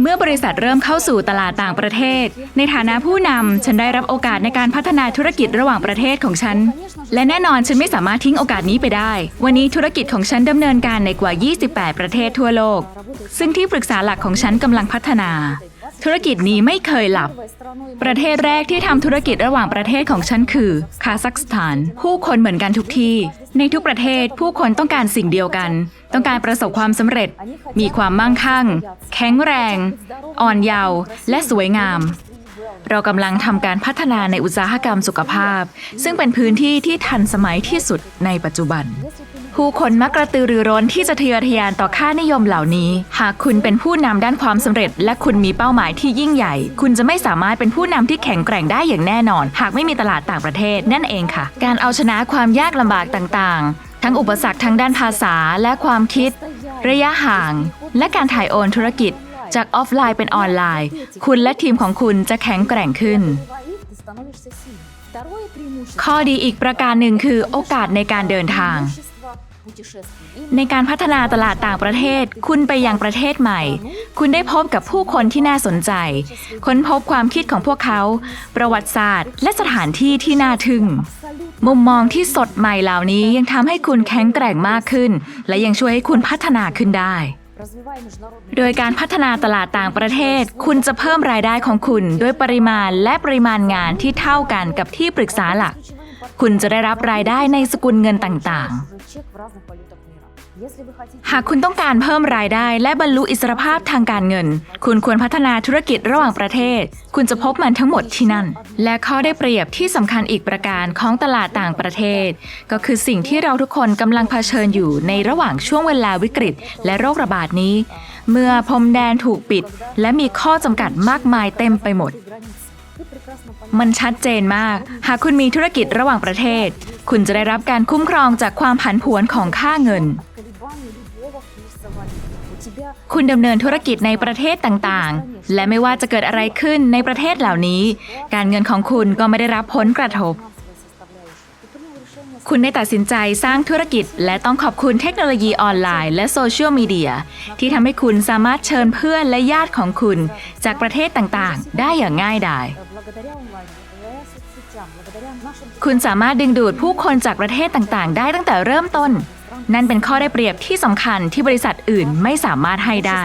เมื่อบริษัทเริ่มเข้าสู่ตลาดต่างประเทศ ในฐานะผู้นำฉันได้รับโอกาสในการพัฒนาธุรกิจระหว่างประเทศของฉัน และแน่นอนฉันไม่สามารถทิ้งโอกาสนี้ไปได้ วันนี้ธุรกิจของฉันดำเนินการในกว่า 28 ประเทศทั่วโลก ซึ่งที่ปรึกษาหลักของฉันกำลังพัฒนา ธุรกิจนี้ไม่เคยหลับ ประเทศแรกที่ทำธุรกิจระหว่างประเทศของฉันคือ คาซัคสถาน ผู้คนเหมือนกันทุกที่ ในทุกประเทศผู้คนต้องการสิ่งเดียวกัน ต้องการประสบความสำเร็จ มีความมั่งคั่ง แข็งแรง อ่อนเยาว์และสวยงาม เรากำลังทำการพัฒนาในอุตสาหกรรมสุขภาพ ซึ่งเป็นพื้นที่ที่ทันสมัยที่สุดในปัจจุบัน ผู้คนมักกระตือรือร้นที่จะทะเยอทะยานต่อค่านิยมเหล่านี้ หากคุณเป็นผู้นำด้านความสำเร็จ และคุณมีเป้าหมายที่ยิ่งใหญ่ คุณจะไม่สามารถเป็นผู้นำที่แข็งแกร่งได้อย่างแน่นอน หากไม่มีตลาดต่างประเทศนั่นเองค่ะ การเอาชนะความยากลำบากต่างๆ ทั้งอุปสรรคทั้งด้านภาษาและความคิด ระยะห่าง และการถ่ายโอนธุรกิจ จากออฟไลน์เป็นออนไลน์ คุณและทีมของคุณจะแข็งแกร่งขึ้นข้อดีอีกประการหนึ่งคือโอกาสในการเดินทาง ในการพัฒนาตลาดต่างประเทศ คุณไปยังประเทศใหม่ คุณได้พบกับผู้คนที่น่าสนใจ ค้นพบความคิดของพวกเขา ประวัติศาสตร์ และสถานที่ที่น่าทึ่ง มุมมองที่สดใหม่เหล่านี้ยังทำให้คุณแข็งแกร่งมากขึ้น และยังช่วยให้คุณพัฒนาขึ้นได้โดยการพัฒนาตลาดต่างประเทศ คุณจะเพิ่มรายได้ของคุณด้วยปริมาณและปริมาณงานที่เท่ากันกับที่ปรึกษาหลัก คุณจะได้รับรายได้ในสกุลเงินต่างๆ หากคุณต้องการเพิ่มรายได้และบรรลุอิสรภาพทางการเงิน คุณควรพัฒนาธุรกิจระหว่างประเทศ คุณจะพบมันทั้งหมดที่นั่น และข้อได้เปรียบที่สำคัญอีกประการของตลาดต่างประเทศ ก็คือสิ่งที่เราทุกคนกำลังเผชิญอยู่ในระหว่างช่วงเวลาวิกฤต และโรคระบาดนี้ เมื่อพรมแดนถูกปิด และมีข้อจำกัดมากมายเต็มไปหมด มันชัดเจนมาก หากคุณมีธุรกิจระหว่างประเทศ คุณจะได้รับการคุ้มครองจากความผันผวนของค่าเงิน คุณดำเนินธุรกิจในประเทศต่างๆ และไม่ว่าจะเกิดอะไรขึ้นในประเทศเหล่านี้ การเงินของคุณก็ไม่ได้รับผลกระทบ คุณได้ตัดสินใจสร้างธุรกิจ และต้องขอบคุณเทคโนโลยีออนไลน์และโซเชียลมีเดียที่ทำให้คุณสามารถเชิญเพื่อนและญาติของคุณ จากประเทศต่างๆ ได้อย่างง่ายดาย คุณสามารถดึงดูดผู้คนจากประเทศต่างๆ ได้ตั้งแต่เริ่มต้น นั่นเป็นข้อได้เปรียบที่สำคัญที่บริษัทอื่นไม่สามารถให้ได้